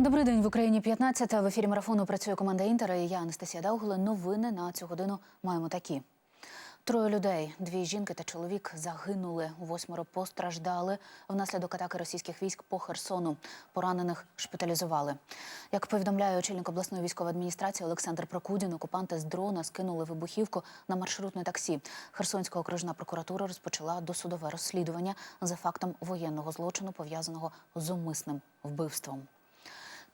Добрий день в Україні 15. В ефірі марафону працює команда Інтера. І я Анастасія Даугла. Новини на цю годину маємо такі. Троє людей, дві жінки та чоловік, загинули. Восьмеро постраждали внаслідок атаки російських військ по Херсону. Поранених шпиталізували. Як повідомляє очільник обласної військової адміністрації Олександр Прокудін, окупанти з дрона скинули вибухівку на маршрутне таксі. Херсонська окружна прокуратура розпочала досудове розслідування за фактом воєнного злочину, пов'язаного з умисним вбивством.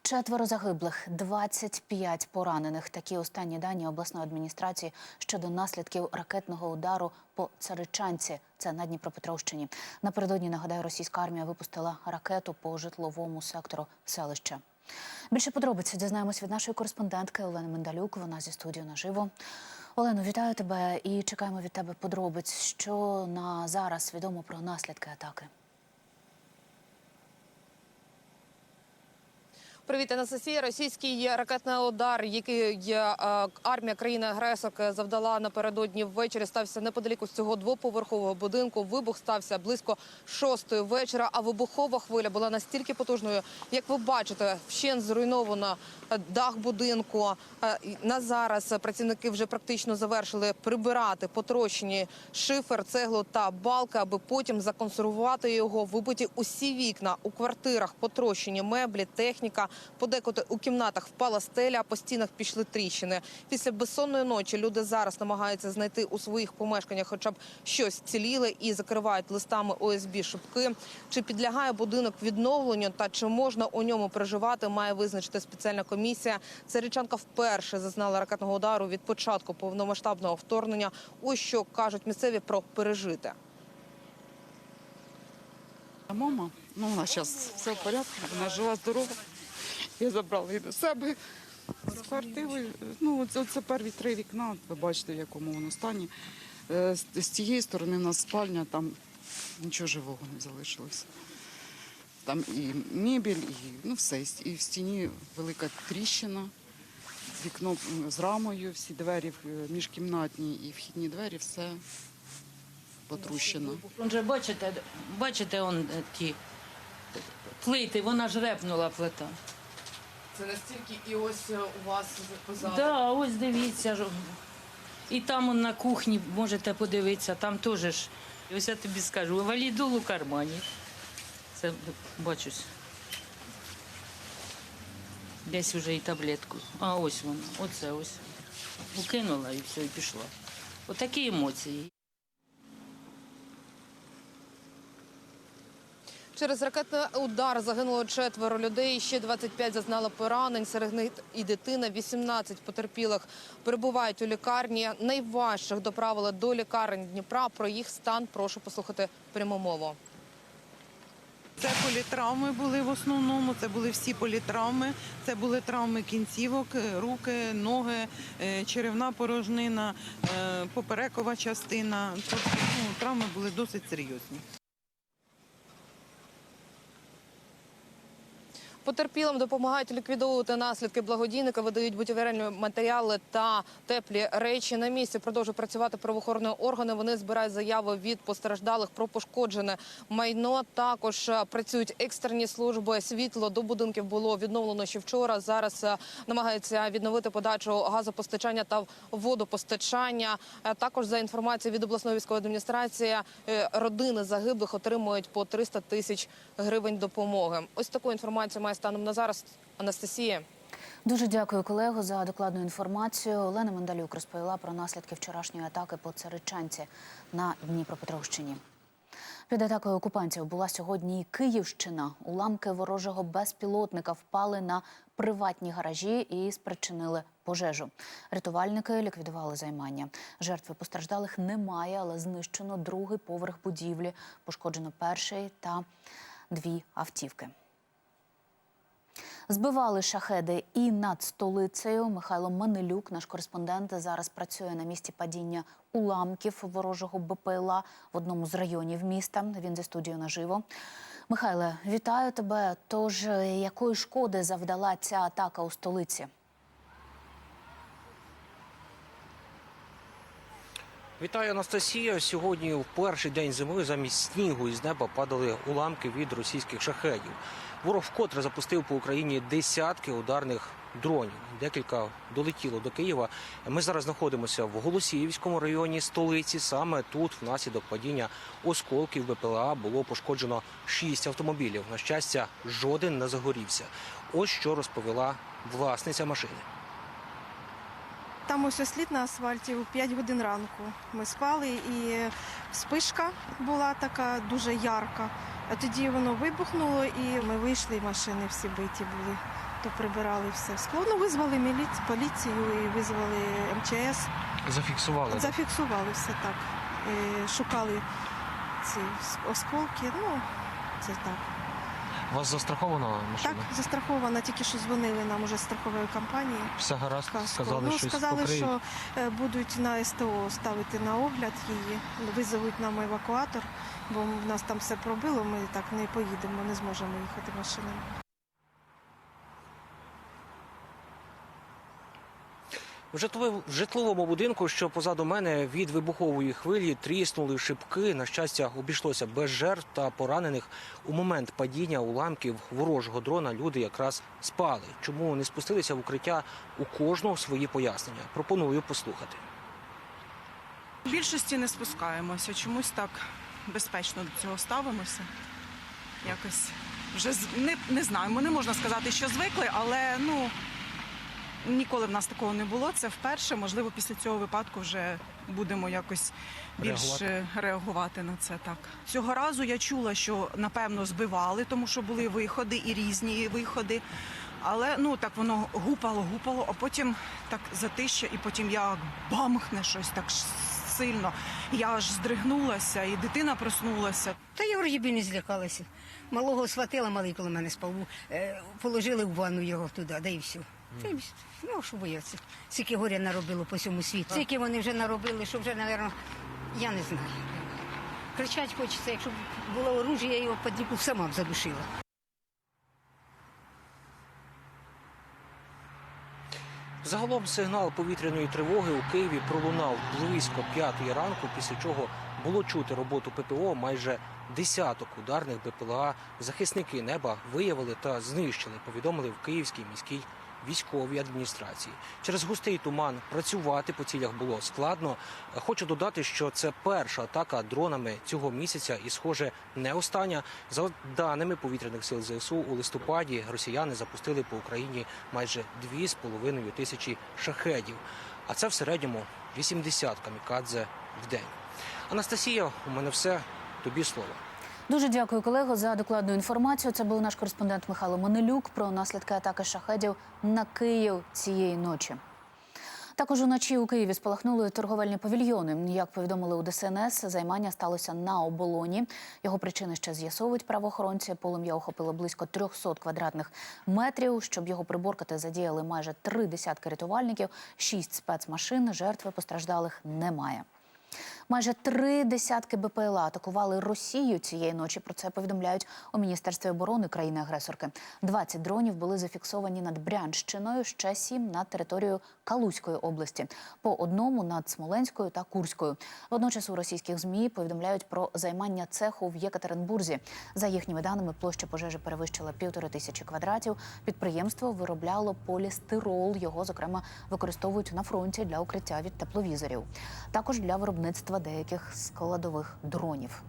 Четверо загиблих, 25 поранених. Такі останні дані обласної адміністрації щодо наслідків ракетного удару по Царичанці. Це на Дніпропетровщині. Напередодні нагадаю, російська армія випустила ракету по житловому сектору селища. Більше подробиць дізнаємось від нашої кореспондентки Олени Мендалюк. Вона зі студією наживо. Олено, вітаю тебе і чекаємо від тебе подробиць. Що на зараз відомо про наслідки атаки? Привіт, Анастасія. Російський ракетний удар, який е, армія країни-агресорки завдала напередодні ввечері, стався неподалік з цього двоповерхового будинку. Вибух стався близько шостої вечора. А вибухова хвиля була настільки потужною, як ви бачите, вщент зруйновано е, дах будинку. Е, На зараз працівники вже практично завершили прибирати потрощені шифер, цеглу та балки, аби потім законсервувати його, вибиті усі вікна у квартирах, потрощені меблі, техніка. Подекуди у кімнатах впала стеля, по стінах пішли тріщини. Після безсонної ночі люди зараз намагаються знайти у своїх помешканнях, хоча б щось ціліле, і закривають листами ОСБ шибки. Чи підлягає будинок відновленню та чи можна у ньому проживати, має визначити спеціальна комісія. Царичанка вперше зазнала ракетного удару від початку повномасштабного вторгнення. Ось що кажуть місцеві про пережите. А мама, ну вона зараз все в порядку, вона жива, здорова. Я забрала її до себе з квартири. Ну, це, це перві три вікна, ви бачите, в якому воно стані. Е, З, з тієї сторони в нас спальня, там нічого живого не залишилося. Там і мебель, і ну все. І в стіні велика тріщина, вікно з рамою, всі двері е, міжкімнатні і вхідні двері, все потрущено. Он же бачите, бачите, он е, ті плити, вона ж репнула плита. Це настільки і ось у вас позаду. Да, ось дивіться. І там на кухні можете подивитися, там теж ж. Ось я тобі скажу, валідол у кармані. Це бачусь. Десь вже і таблетку. А ось вона, оце ось. Укинула і все, і пішла. Отакі емоції. Через ракетний удар загинуло четверо людей. Ще 25 зазнало поранень. Серед них і дитина. 18 потерпілих перебувають у лікарні. Найважчих доправили до лікарень Дніпра. Про їх стан прошу послухати пряму мову. Це політравми були в основному. Це були всі політравми. Це були травми кінцівок, руки, ноги, е, черевна порожнина, е, поперекова частина. Тобто ну, травми були досить серйозні. Потерпілим допомагають ліквідовувати наслідки благодійника, видають будівельні матеріали та теплі речі. На місці продовжують працювати правоохоронні органи. Вони збирають заяви від постраждалих про пошкоджене майно. Також е, працюють екстрені служби. Світло до будинків було відновлено ще вчора. Зараз е, намагаються відновити подачу газопостачання та водопостачання. Е, Також за інформацією від обласної військової адміністрації, родини загиблих отримують по 300 тисяч гривень допомоги. Ось таку інформацію має станом на зараз Анастасія. Дуже дякую, колего, за докладну інформацію. Олена Мендалюк розповіла про наслідки вчорашньої атаки по Царичанці на Дніпропетровщині. Під атакою окупантів була сьогодні і Київщина. Уламки ворожого безпілотника впали на приватні гаражі і спричинили пожежу. Рятувальники ліквідували займання. Жертви постраждалих немає, але знищено другий поверх будівлі. Пошкоджено перший та дві автівки. Збивали шахеди і над столицею. Михайло Манилюк, наш кореспондент, зараз працює на місці падіння уламків ворожого БПЛА в одному з районів міста. Він зі студією наживо. Михайле, вітаю тебе. Тож якої шкоди завдала ця атака у столиці? Вітаю, Анастасія. Сьогодні в перший день зими замість снігу із неба падали уламки від російських шахедів. Ворог вкотре запустив по Україні десятки ударних дронів. Декілька долетіло до Києва. Ми зараз знаходимося в Голосіївському районі столиці. Саме тут, внаслідок падіння осколків БПЛА, було пошкоджено шість автомобілів. На щастя, жоден не загорівся. Ось що розповіла власниця машини. Там ось слід на асфальті у 5 годин ранку. Ми спали і спишка була така дуже ярка. А тоді воно вибухнуло і ми вийшли, і машини всі биті були. То прибирали все скло. Ну, визвали міліцію, поліцію і визвали МЧС. Зафіксували Зафіксували все так. І шукали ці осколки. Ну, це так. Вас застраховано Так, застрахована, тільки що дзвонили нам уже з страхової компанії. Все гаразд. Каско. ну, сказали, що е, будуть на СТО ставити на огляд її, визовуть нам евакуатор, бо в нас там все пробило, ми так не поїдемо, не зможемо їхати машиною. В житловому, будинку, що позаду мене, від вибухової хвилі тріснули шибки. На щастя, обійшлося без жертв та поранених. У момент падіння уламків ворожого дрона люди якраз спали. Чому не спустилися в укриття у кожного свої пояснення? Пропоную послухати. В більшості не спускаємося, чомусь так безпечно до цього ставимося. Якось вже не, не знаємо, не можна сказати, що звикли, але ну ніколи в нас такого не було. Це вперше. Можливо, після цього випадку вже будемо якось більш Реагувати. реагувати, реагувати на це. Так цього разу я чула, що напевно збивали, тому що були виходи і різні виходи. Але ну так воно гупало, гупало, а потім так затища, і потім як бамхне щось так сильно. Я аж здригнулася, і дитина проснулася. Та я вроді б не злякалася. Малого схватила, малий коло мене спав. Е, Положили в ванну його туди, да і все. Вс- ну, що бояться. Скільки горя наробило по всьому світу. Скільки вони вже наробили, що вже, мабуть, я не знаю. Кричать хочеться, якщо б було оружие, я його подіку сама б задушила. Загалом сигнал повітряної тривоги у Києві пролунав близько п'ятої ранку, після чого було чути роботу ППО майже десяток ударних БПЛА. Захисники неба виявили та знищили, повідомили в Київській міській військовій адміністрації. Через густий туман працювати по цілях було складно. Хочу додати, що це перша атака дронами цього місяця, і, схоже, не остання. За даними повітряних сил ЗСУ, у листопаді росіяни запустили по Україні майже 2,5 тисячі шахедів. А це в середньому 80 камікадзе в день. Анастасія, у мене все. Тобі слово. Дуже дякую, колего, за докладну інформацію. Це був наш кореспондент Михайло Монелюк про наслідки атаки шахедів на Київ цієї ночі. Також уночі у Києві спалахнули торговельні павільйони. Як повідомили у ДСНС, займання сталося на оболоні. Його причини ще з'ясовують правоохоронці. Полум'я охопило близько 300 квадратних метрів. Щоб його приборкати, задіяли майже три десятки рятувальників, шість спецмашин. Жертви постраждалих немає. Майже три десятки БПЛА атакували Росію цієї ночі. Про це повідомляють у міністерстві оборони країни-агресорки. 20 дронів були зафіксовані над Брянщиною, ще сім над територією Калузької області, по одному над Смоленською та Курською. Водночас у російських змі повідомляють про займання цеху в Єкатеринбурзі. За їхніми даними, площа пожежі перевищила півтори тисячі квадратів. Підприємство виробляло полістирол. Його зокрема використовують на фронті для укриття від тепловізорів, також для виробництва деяких складових дронів.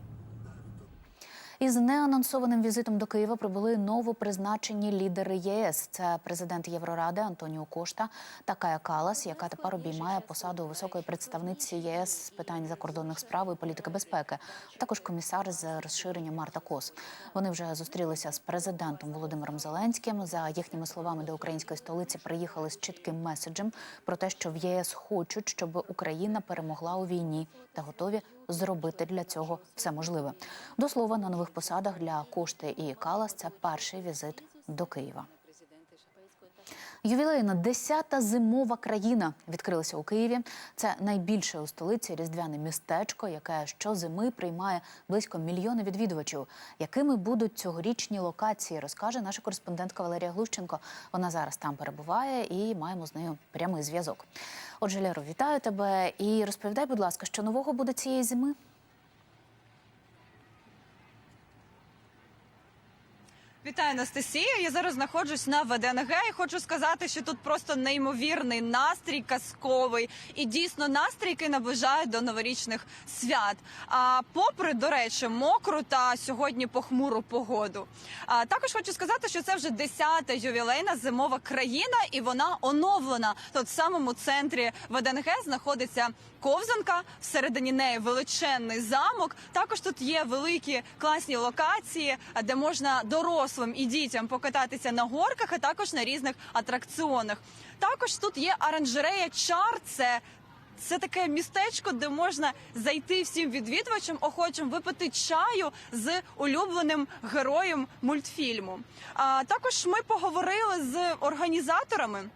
Із неанонсованим візитом до Києва прибули новопризначені лідери єС. Це президент Євроради Антоніо Кошта та Кая Калас, яка тепер обіймає посаду високої представниці ЄС з питань закордонних справ і політики безпеки, а також комісар з розширення Марта Кос. Вони вже зустрілися з президентом Володимиром Зеленським. За їхніми словами, до української столиці приїхали з чітким меседжем про те, що в ЄС хочуть, щоб Україна перемогла у війні та готові зробити для цього все можливе. До слова, на нових посадах для Кошти і Калас це перший візит до Києва. Ювілейна десята зимова країна відкрилася у Києві. Це найбільше у столиці різдвяне містечко, яке щозими приймає близько мільйона відвідувачів. Якими будуть цьогорічні локації, розкаже наша кореспондентка Валерія Глущенко. Вона зараз там перебуває і маємо з нею прямий зв'язок. Отже, Леро, вітаю тебе і розповідай, будь ласка, що нового буде цієї зими? Вітаю, Анастасія. Я зараз знаходжусь на ВДНГ і хочу сказати, що тут просто неймовірний настрій казковий і дійсно настрій, який наближає до новорічних свят. А попри, до речі, мокру та сьогодні похмуру погоду. А також хочу сказати, що це вже 10-та ювілейна зимова країна, і вона оновлена. Тут в самому центрі ВДНГ знаходиться ковзанка. Всередині неї величезний замок. Також тут є великі класні локації, де можна дорослим і дітям покататися на горках, а також на різних атракціонах. Також тут є оранжерея чар. Це це таке містечко, де можна зайти всім відвідувачам, охочим випити чаю з улюбленим героєм мультфільму. А також ми поговорили з організаторами.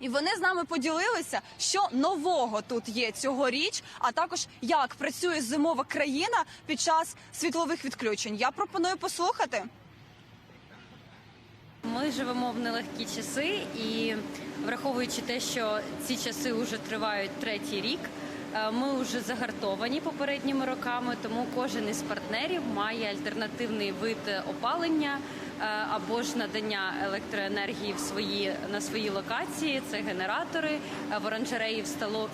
І вони з нами поділилися, що нового тут є цьогоріч, а також як працює зимова країна під час світлових відключень. Я пропоную послухати. Ми живемо в нелегкі часи, і враховуючи те, що ці часи вже тривають третій рік, е, ми вже загартовані попередніми роками, тому кожен із партнерів має альтернативний вид опалення або ж надання електроенергії в свої на свої локації. Це генератори. Е, В оранжереї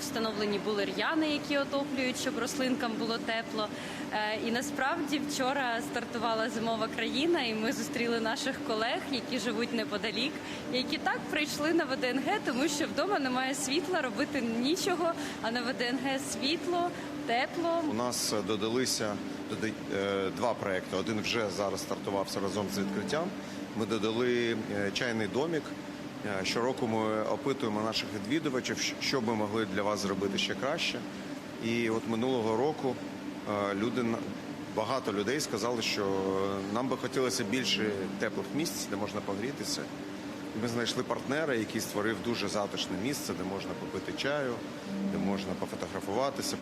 встановлені були р'яни, які отоплюють, щоб рослинкам було тепло. Е, І насправді вчора стартувала зимова країна, і ми зустріли наших колег, які живуть неподалік, які так прийшли на ВДНГ, тому що вдома немає світла, робити нічого. А на ВДНГ світло, тепло. У нас е, додалися е, два проекти. Один вже зараз стартувався разом з відкриттям. Ми додали е, чайний домік. Щороку ми опитуємо наших відвідувачів, що би могли для вас зробити ще краще. І от минулого року люди багато людей сказали, що нам би хотілося більше теплих місць, де можна погрітися. Ми знайшли партнера, який створив дуже затишне місце, де можна попити чаю, де можна пофотографуватися.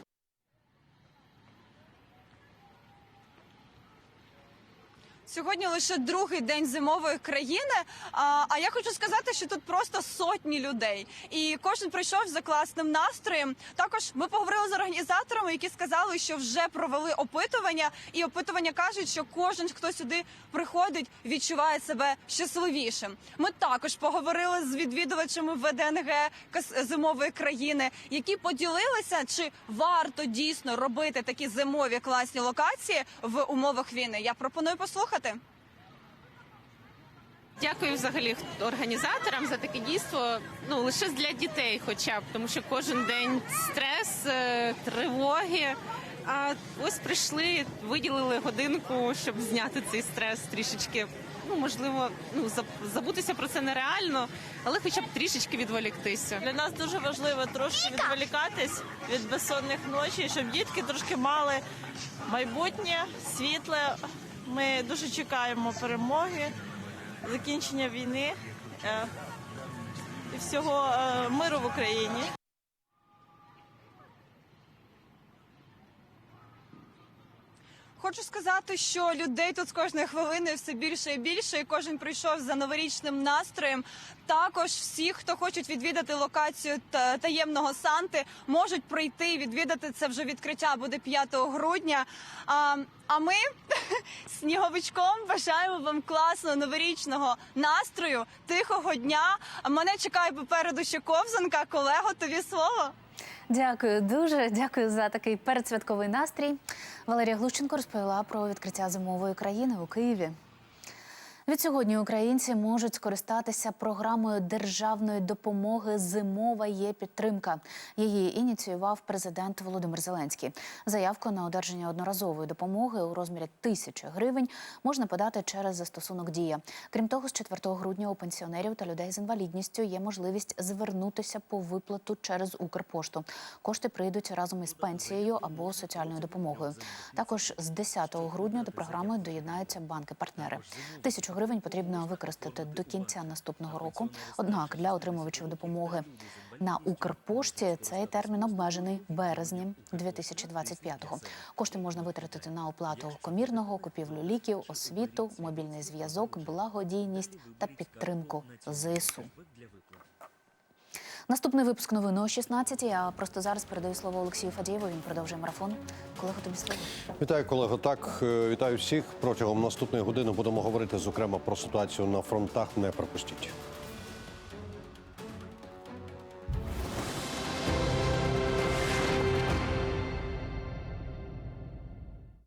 Сьогодні лише другий день зимової країни. А, а я хочу сказати, що тут просто сотні людей, і кожен прийшов за класним настроєм. Також ми поговорили з організаторами, які сказали, що вже провели опитування, і опитування кажуть, що кожен, хто сюди приходить, відчуває себе щасливішим. Ми також поговорили з відвідувачами ВДНГ зимової країни, які поділилися, чи варто дійсно робити такі зимові класні локації в умовах війни. Я пропоную послухати. Дякую взагалі організаторам за таке дійство. Ну лише для дітей, хоча б тому, що кожен день стрес, е, тривоги. А ось прийшли, виділили годинку, щоб зняти цей стрес трішечки. Ну можливо, ну забутися про це нереально, але хоча б трішечки відволіктися. Для нас дуже важливо трошки відволікатись від безсонних ночей, щоб дітки трошки мали майбутнє, світле. Ми дуже чекаємо перемоги, закінчення війни е, і всього е, миру в Україні. Хочу сказати, що людей тут з кожної хвилини все більше і більше, і кожен прийшов за новорічним настроєм. Також всі, хто хочуть відвідати локацію таємного Санти, можуть прийти і відвідати це вже відкриття буде 5 грудня. А, а ми сніговичком бажаємо вам класного новорічного настрою, тихого дня. Мене чекає попереду ще ковзанка. Колего, тобі слово. Дякую дуже. Дякую за такий передсвятковий настрій. Валерія Глущенко розповіла про відкриття зимової країни у Києві. Від сьогодні українці можуть скористатися програмою державної допомоги Зимова є підтримка. Її ініціював президент Володимир Зеленський. Заявку на одержання одноразової допомоги у розмірі тисячі гривень можна подати через застосунок Дія. Крім того, з 4 грудня у пенсіонерів та людей з інвалідністю є можливість звернутися по виплату через Укрпошту. Кошти прийдуть разом із пенсією або соціальною допомогою. Також з 10 грудня до програми доєднаються банки-партнери. Тисячу гривень потрібно використати до кінця наступного року. Однак для отримувачів допомоги на Укрпошті цей термін обмежений березнем 2025-го. Кошти можна витратити на оплату комірного, купівлю ліків, освіту, мобільний зв'язок, благодійність та підтримку ЗСУ. Наступний випуск новини о 16 Я просто зараз передаю слово Олексію Фадієву. Він продовжує марафон. Колего, тобі слово. Вітаю, колего. Так, е, вітаю всіх. Протягом наступної години будемо говорити зокрема про ситуацію на фронтах. Не пропустіть.